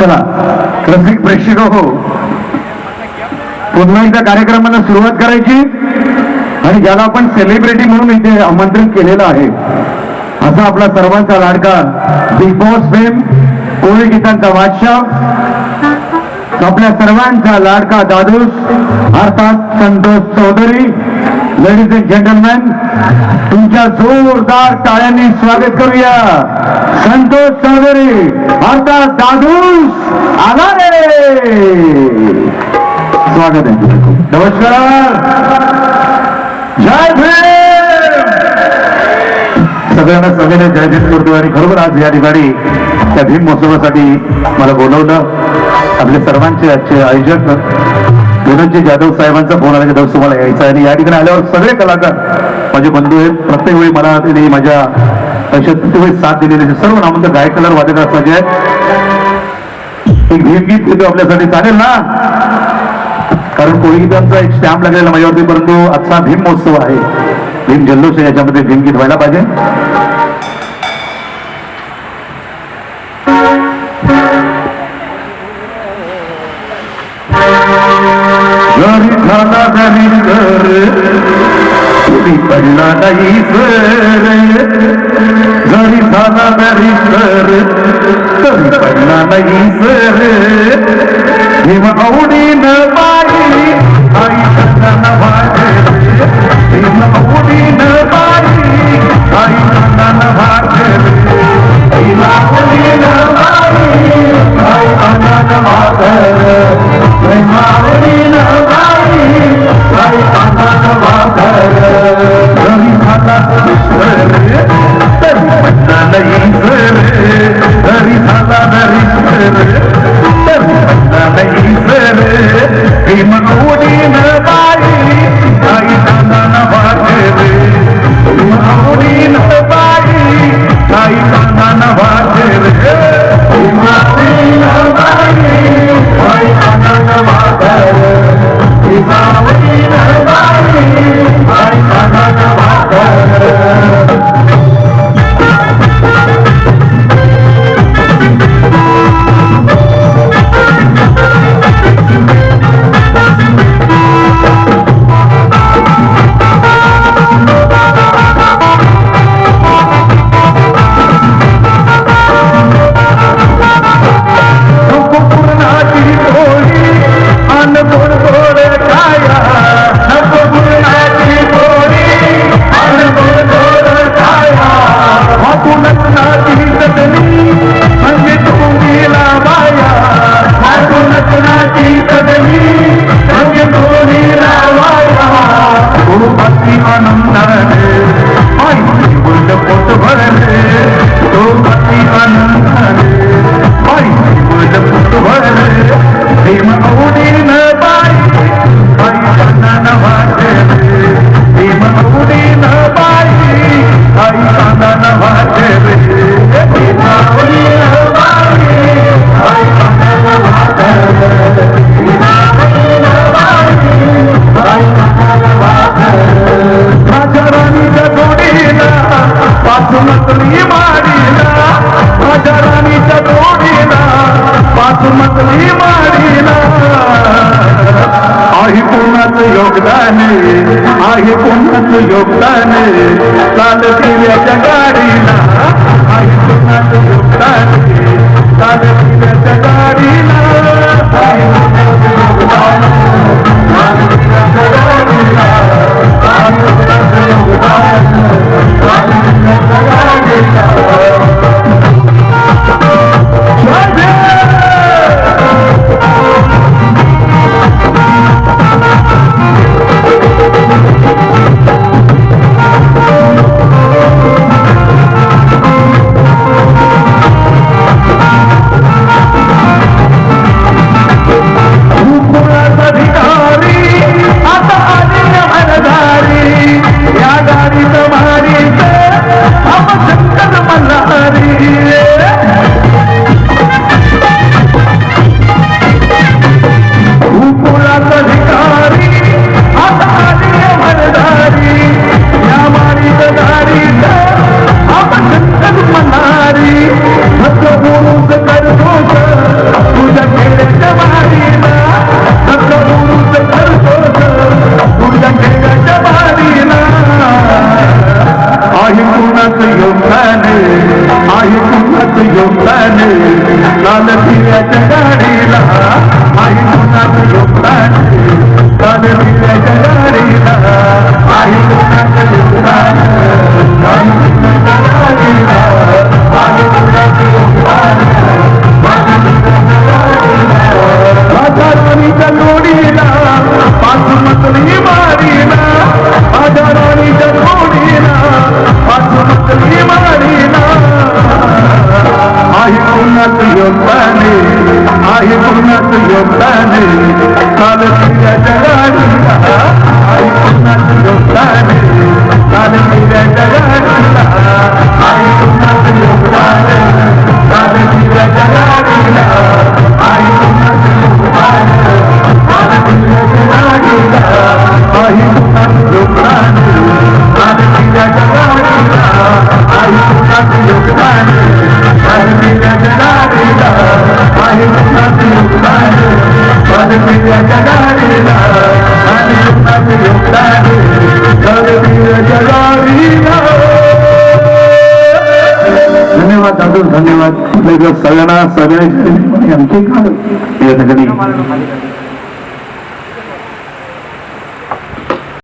चला. रसिक प्रेक्षक हो. पुन्हा एकदा कार्यक्रमाला सुरुवात करायची. आणि ज्याला आपण सेलिब्रिटी म्हणून इथे आमंत्रित केलेलं आहे असा आपला सर्वांचा लाडका बिग बॉस फेम कोळी गीतांचा बादशाह आपल्या सर्वांचा लाडका दादूस अर्थात Santosh Chaudhary ladies and gentleman तुमच्या जोरदार टाळ्यांनी स्वागत करूया. संतोष चौधरी अर्थात दादूस आला रे! स्वागत आहे नमस्कार. जय भीम! सगळ्यांना सगळ्यांना जय भीम करतो आणि खरोबर आज या ठिकाणी त्या भीम महोत्सवासाठी मला बोलवलं. आपले सर्वांचे आजचे आयोजक विनोदजी जाधव साहेबांचा फोन आला की जाधव तुम्हाला यायचा आहे. आणि या ठिकाणी आल्यावर सगळे कलाकार माझे बंधू आहेत प्रत्येक वेळी मला त्यांनी माझ्या आयुष्यात वेळी साथ दिलेले आहेत. सर्व नामंत गायकलर वादक असतात एक भीम गीत घेतो आपल्यासाठी. चालेल ना? कारण कोळीगीतांचा एक स्टॅम्प लागलेला माझ्यावरती परंतु आजचा भीम महोत्सव आहे. भीम जल्लोष आहे याच्यामध्ये भीमगीत व्हायला पाहिजे. ዛሪታናዳሪነር ሪበናናይፈር ዛሪታናዳሪፈር ሪበናናይፈር የማውኒ ነባይ አይተናባ அபிமானம் நடது போட்டு வரது அபிமானம் पासूनच आहे कोणाचं योगदान आहे? कोणाचं योगदान चाल गाडीला. आहे कोणाचं योगदान चाल योगदाने आहे पूर्णाचं योगदाने. काल आपल्या इकडं सगळ्यांना सगळ्यांची आमची या ठिकाणी